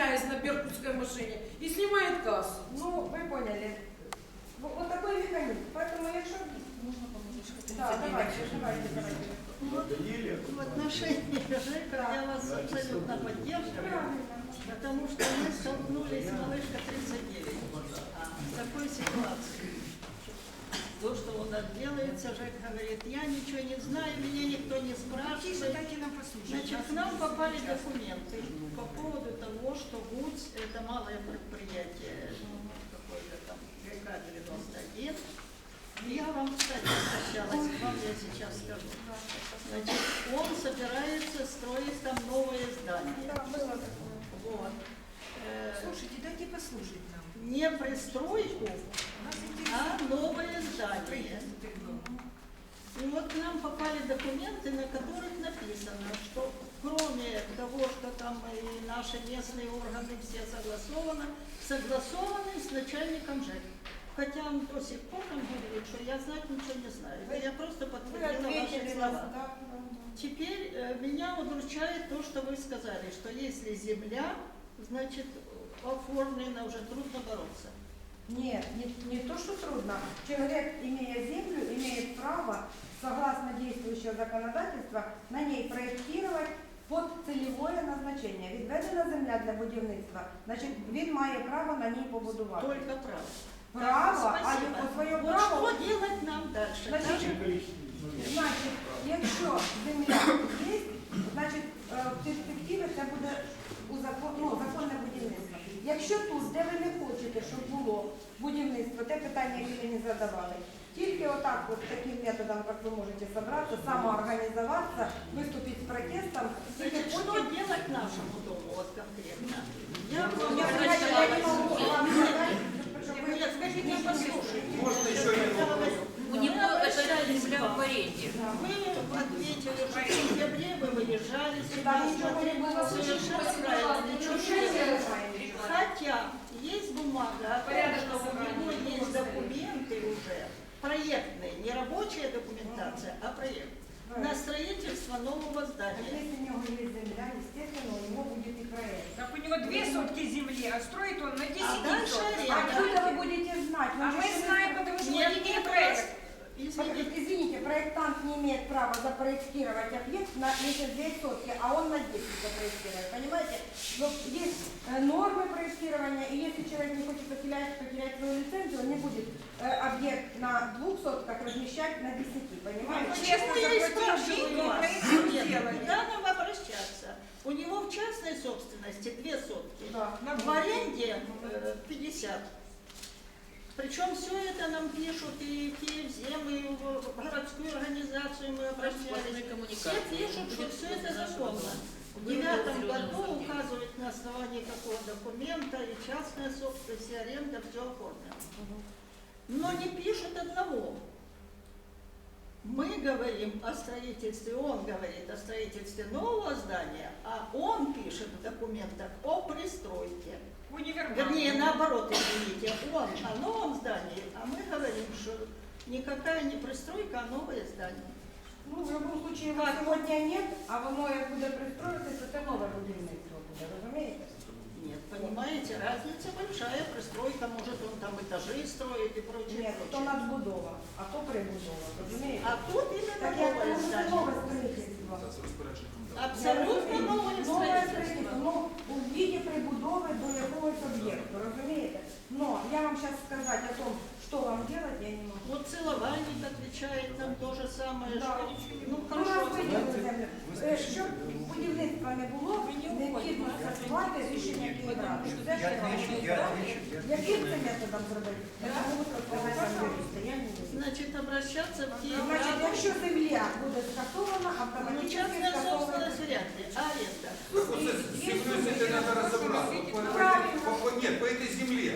извиняюсь, на беркутской машине и снимает кассу. Ну, ви поняли. Вот, вот такой механізм. Поэтому якщо... Да, давайте, давайте, давайте. В отношении ЖЭКа я вас абсолютно поддерживаю, потому что мы столкнулись с малышка 39 а, с такой ситуацией. То, что у нас делается, ЖЭК говорит, я ничего не знаю, меня никто не спрашивает. Значит, к нам попали документы по поводу того, что ГУЦ – это малое предприятие, ну, какое-то там ГК-91. Я вам, кстати, обращалась, вам я сейчас скажу. Значит, он собирается строить там новое здание. Да, было такое. Вот. Э, Слушайте, дайте послушать нам. Не пристройку, а новое дома. И вот к нам попали документы, на которых написано, что кроме того, что там и наши местные органы все согласованы, согласованы с начальником ЖЭК. Хотя он до сих пор нам говорит, что я знать ничего не знаю. Это я просто Вы подтвердила ваши нас, слова. да. Теперь э, меня удручает то, что вы сказали, что если земля, значит, оформлена, уже трудно бороться. Нет, не, не то, что трудно. Человек, имея землю, имеет право, согласно действующего законодательства, на ней проектировать под целевое назначення. Відведена земля для будівництва, значить він має право на ній побудувати. Только право. Право, а його своє Вот право. что делать нам дальше? Значить, питання, яке ви не задавали, тільки отак, от таким методом, як ви можете зібратися, самоорганізуватися, виступити з протестом, тільки Значит, что потім... делать нашему дому вот конкретно? Я вам Я, обращаюсь- я не можу вам сказати, щоб ви... Нет, скажите, не послушайте. Можно еще один вопрос? У него это земля в аренде. Вы ответили, что в сентябре вы выезжали сюда, Там нічого не було, совершенно правильно, ничего не Нічого было. Хотя есть бумага, о том, что у него есть документы уже, проектные, не рабочая документация, а проект, на строительство нового здания. Если у него есть земля, естественно, у него будет и проект. Так у него две сотки земли, а строит он на 10 А дальше аренда. Откуда вы будете знать? А же мы не знаем, потому что Нет, мы видели нет, проект. Извините, Извините, проектант не имеет права запроектировать объект на месяц две сотки, а он на 10 запроектирует. Понимаете? Но есть э, нормы проектирования, и если человек не хочет потерять, потерять свою лицензию, он не будет э, объект на двух сотках размещать на 10. Понимаете? Почему честно я и спрашиваю вас? Куда нам обращаться? У него в частной собственности две сотки, Да. в аренде э, 50. Причем все это нам пишут и Киевзем, и в городскую организацию мы обращались. Все пишут, что все это законно. В девятом году зоны. указывают на основании какого документа, и частная собственность, и аренда, все оформлено. Но не пишут одного. Мы говорим о строительстве, он говорит о строительстве нового здания, а он пишет в документах о пристройке. Универмаг. Вернее, наоборот, извините, он о новом здании, а мы говорим, что никакая не пристройка, а новое здание. Ну, в любом случае, його сьогодні нет, а воно як буде пристроїтися, це нове будівництво буде, розумієте? Нет, понимаете, разница большая, пристройка, может он там этажи строит и прочее, Ні, то прочее. надбудова, а то прибудова, розумієте? А тут именно Так як новое це нове здание. строительство. Абсолютно новое Нове строительство. строительство, ну, у віді прибудови до якогось об'єкту, розумієте? Но я вам зараз сказати о том, що вам делать, я не можу. Вот целовальник отвечает нам то же самое, Да. что... Ну, Ну, хорошо, Щоб будівництва не було, необхідно працювати рішення Київради. Це Я що я вам отвечу, можу я сказати. отвечу, я Яким це методом зробити? Значить, можу сказати, там юриста, я не знаю. Значит, обращаться в Значить, якщо земля буде скасована, Ну, автоматично частная скасована. собственность вряд ли, а аренда. Вот с землей с этой надо разобраться. Вот по- Правильно. по- по- Нет, по этой земле.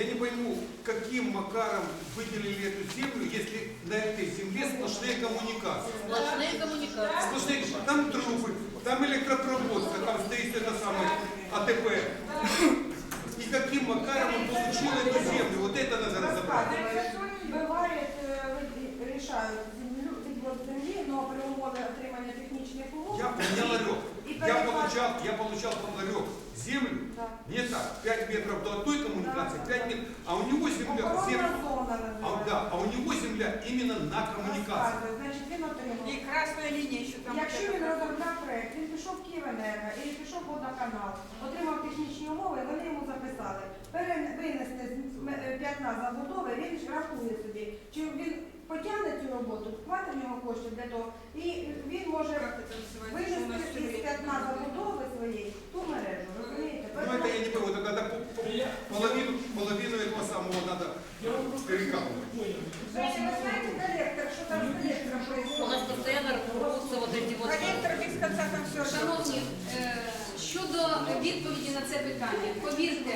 Я не пойму, каким макаром выделили эту землю, если на этой земле сплошные коммуникации. Сплошные коммуникации. Сплошные, там трубы, там электропроводка, там стоит это самое АТП. И каким макаром он получил эту землю? Вот это надо разобраться. Бывает, е, рішають землю, відвод землі, але при умові отримання технічних умов. Я, у меня ларек. І Я получал, я получал там землю, Да. не так, 5 метров до одной коммуникации, 5 метров, а у него земля, Охоронна земля, зона а, називається. да, а у него земля именно на коммуникации. Розказує. Значить, він отримав. И красная линия еще там. Якщо він розробляв проект, він пішов в Київенерго і пішов в водоканал, отримав технічні умови, вони йому записали. Перен- Винести з м- е, п'ятна забудови, він ж рахує собі, чи він потягне цю роботу, хватить в нього коштів для того, і він може Как это называется? что у нас винести всё із время п'ятна такое? забудови своєї ту мережу, розумієте? Ну это я не пойму, это надо по- по- половину, половину этого самого надо перекапывать. Женя, ви знаєте колектор, що там з колектором У нас происходит? постоянно рвутся вот эти вот... Коллектор без конца там все Шановні, е, щодо відповіді на це питання, повірте,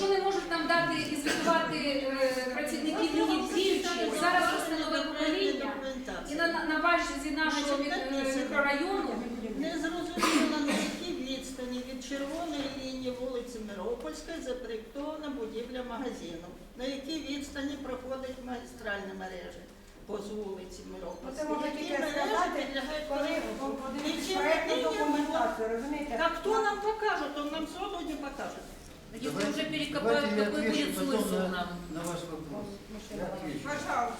Якщо не можуть нам дати і звітувати працівники лінії діючі, зараз росте нове покоління, і на, на, на базі нашого е, мікрорайону Не зрозуміло, на якій відстані від червоної лінії вулиці Миропольської запроєктована будівля магазину. На якій відстані проходить магістральні мережі по з вулиці Ну, Миропольської. Це може тільки сказати, коли подивитися проєктну документацію, розумієте? Так хто нам покаже, то нам сьогодні покажуть. Если уже перекопают, Давайте я какой отвечу будет потом смысл на, нам? на ваш вопрос. Я отвечу. Пожалуйста.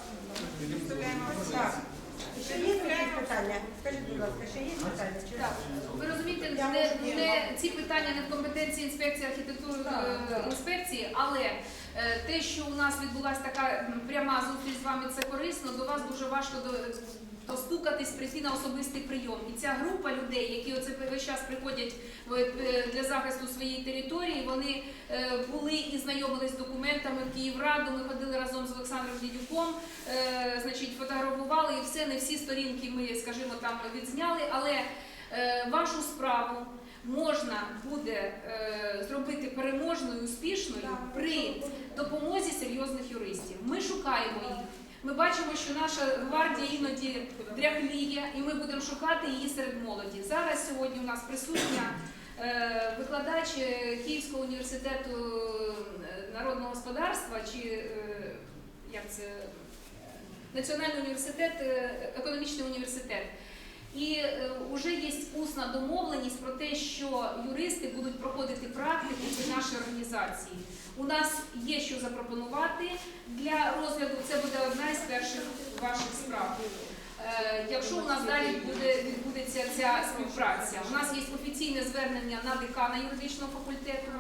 Ще є якісь питання? Скажіть, будь ласка, ще є питання? Чи- Так, ви розумієте, Я не, можу- не ці питання не в компетенції інспекції архітектури Так, е, інспекції, але те, що у нас відбулася така пряма зустріч з вами, це корисно. До вас дуже важко до. Достукатись, прийти на особистий прийом. І ця група людей, які оце весь час приходять е, для захисту своєї території, вони е, були і знайомились з документами в Київраду. Ми ходили разом з Олександром Дідюком, е, значить, фотографували і все, не всі сторінки ми, скажімо, там відзняли, але е, вашу справу можна буде е, зробити переможною, успішною при допомозі серйозних юристів. Ми шукаємо їх. Ми бачимо, що наша гвардія іноді дряхліє, і ми будемо шукати її серед молоді. Зараз сьогодні у нас присутня е, викладач Київського університету е, народного господарства чи е, як це Національний університет, е, економічний університет. І вже є усна домовленість про те, що юристи будуть проходити практику при нашій організації. У нас є що запропонувати для розгляду. Це буде одна із перших ваших справ. Е, Якщо у нас далі буде відбудеться ця співпраця, у нас є офіційне звернення на декана юридичного факультету.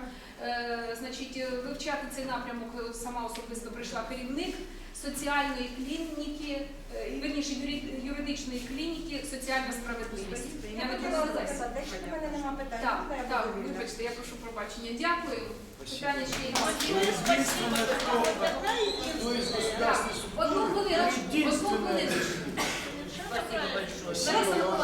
Е, Значить, е, вивчати цей напрямок е, сама особисто прийшла керівник соціальної клініки, е, верніше юридичної клініки соціальна справедливість. Я хотіла якщо до мене нема питань, Так, так, вибачте, я прошу пробачення. Дякую. Питання ще є. Одну хвилину. одну хвилину. Спасибо большое.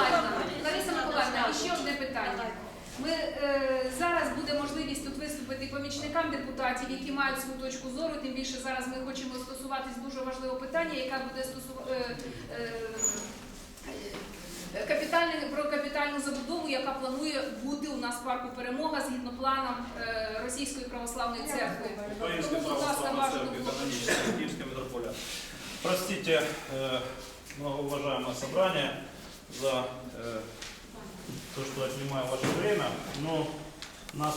Ми е, зараз буде можливість тут виступити помічникам депутатів, які мають свою точку зору. Тим більше зараз ми хочемо стосуватись дуже важливого питання, яке буде стосувати капітальне про капітальну забудову, яка планує бути у нас в парку перемога згідно планом е, Російської православної церкви. Тому, будь ласка, Киевской. Простите, многоуважаемое собрание, за э, то, что отнимаю ваше время, но